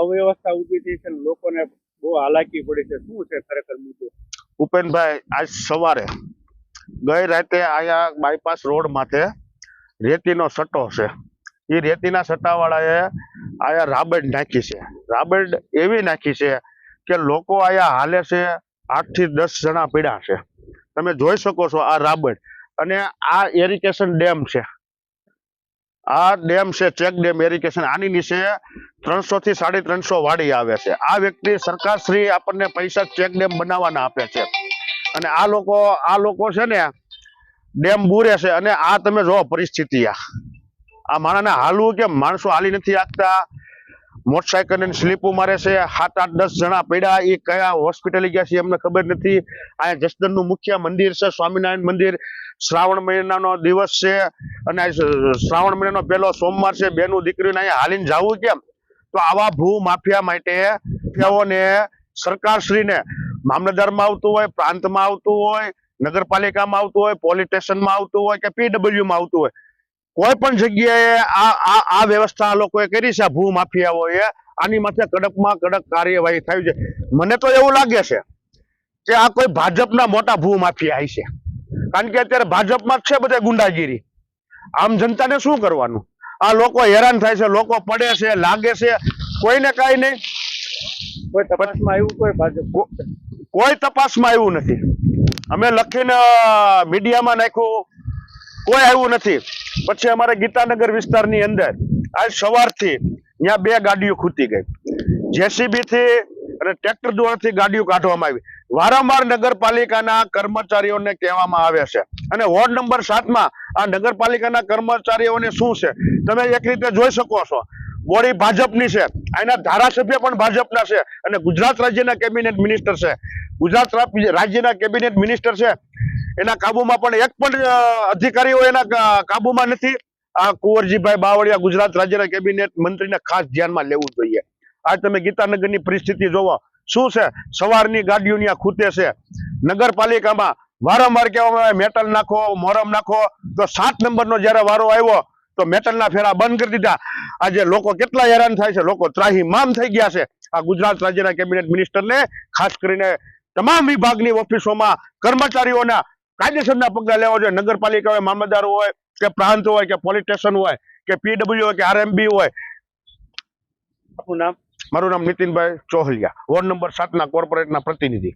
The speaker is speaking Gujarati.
અવ્યવસ્થા ઊભી થઈ છે લોકોને બહુ હાલાકી પડી છે. શું છે ખરેખર મુદ્દો? ઉપેનભાઈ, આજ સવારે ગઈ રાતે અહીંયા બાયપાસ રોડ માથે રેતીનો સટ્ટો છે એ રેતીના સટ્ટાવાળાએ અહીંયા રાબડ નાખી છે. રાબડ એવી નાખી છે કે લોકો અહીંયા હાલે છે, આઠથી દસ જણા પીડા છે. તમે જોઈ શકો છો આ રાબડ અને આ એરિકેશન ડેમ છે. આ ડેમ છે, ચેક ડેમ એરિકેશન આની નીચે ત્રણસો થી સાડી ત્રણસો વાડી આવે છે. આ વ્યક્તિ સરકારશ્રી આપણને પૈસા ચેક ડેમ બનાવવાના આપે છે. અને આ લોકો આ લોકો છે ને, ડેમ બુરે છે. અને આ તમે જો પરિસ્થિતિ આ. માણસને હાલવું કે માણસો હાલી નથી આગતા મોટરસાયકલ ને સ્લીપો મારે છે. સાત, આઠ, દસ જણા પડ્યા. એ કયા હોસ્પિટલે ગયા છે એમને ખબર નથી. અહીંયા જસદનનું મુખ્ય મંદિર છે, સ્વામિનારાયણ મંદિર. શ્રાવણ મહિનાનો દિવસ છે. અને શ્રાવણ મહિનાનો પહેલો સોમવાર છે. બેનું દીકરીને અહીંયા હાલીને જવું કેમ? તો આવા ભૂ માફિયા માટે માફિયાઓને સરકારશ્રીને મામલતદારમાં આવતું હોય, પ્રાંતમાં આવતું હોય, નગરપાલિકામાં આવતું હોય, પોલીસ સ્ટેશનમાં આવતું હોય કે પીડબ્લ્યુમાં આવતું હોય કોઈ પણ જગ્યાએ આ આ આ વ્યવસ્થા આ લોકોએ કરી છે આ ભૂ માફિયાઓએ આની માથે કડકમાં કડક કાર્યવાહી થઈ છે. મને તો એવું લાગે છે કે આ કોઈ ભાજપના મોટા ભૂ માફિયા છે કારણ કે અત્યારે ભાજપમાં જ છે બધા ગુંડાગીરી. આમ જનતાને શું કરવાનું? આ લોકો હેરાન થાય છે લોકો પડે છે લાગે છે કોઈને કાંઈ નહીં. કોઈ તપાસમાં આવ્યું કોઈ ભાજપ? કોઈ તપાસમાં આવ્યું નથી. અમે લખીને મીડિયામાં નાખ્યું. કોઈ આવ્યું નથી. પછી અમારે ગીતાનગર વિસ્તારની અંદર આજ સવારથી ત્યાં બે ગાડીઓ ખૂટી ગઈ. જેસીબી થી અને ટ્રેક્ટર દ્વારાથી ગાડીઓ કાઢવામાં આવી. વારંવાર નગરપાલિકાના કર્મચારીઓને કહેવામાં આવે છે. અને વોર્ડ નંબર સાતમાં આ નગરપાલિકાના કર્મચારીઓને શું છે? તમે એક રીતે જોઈ શકો છો. બોડી ભાજપની છે. એના ધારાસભ્ય પણ ભાજપના છે. અને ગુજરાત રાજ્યના કેબિનેટ મિનિસ્ટર છે. ગુજરાત રાજ્યના કેબિનેટ મિનિસ્ટર છે. એના કાબુમાં પણ એક પણ અધિકારીઓ એના કાબુમાં નથી. આ કુંવરજીભાઈ બાવળિયા ગુજરાત રાજ્યના કેબિનેટ મંત્રીને ખાસ ધ્યાનમાં લેવું જોઈએ. આજ તમે ગીતાનગરની પરિસ્થિતિ જોવો. શું છે? સવારની ગાડીઓની ખૂટે છે. નગરપાલિકામાં વારંવાર કહેવામાં આવે, મેટલ નાખો, મોરમ નાખો. તો સાત નંબરનો જ્યારે વારો આવ્યો, તો મેટલના ફેરા બંધ કરી દીધા. આજે લોકો કેટલા હેરાન થાય છે? લોકો ત્રાહી મામ થઈ ગયા છે. આ ગુજરાત રાજ્યના કેબિનેટ મિનિસ્ટરને ખાસ કરીને તમામ વિભાગની ઓફિસોમાં કર્મચારીઓના કાયદેસરના પગલાં લેવા જોઈએ. નગરપાલિકા હોય મામલતદાર હોય કે પ્રાંત હોય કે પોલીસ સ્ટેશન હોય કે પીડબ્લ્યુ હોય કે આરએમબી હોય. આપનું નામ? મારું નામ નીતિનભાઈ ચોહલિયા. વોર્ડ નંબર સાતના કોર્પોરેટના પ્રતિનિધિ.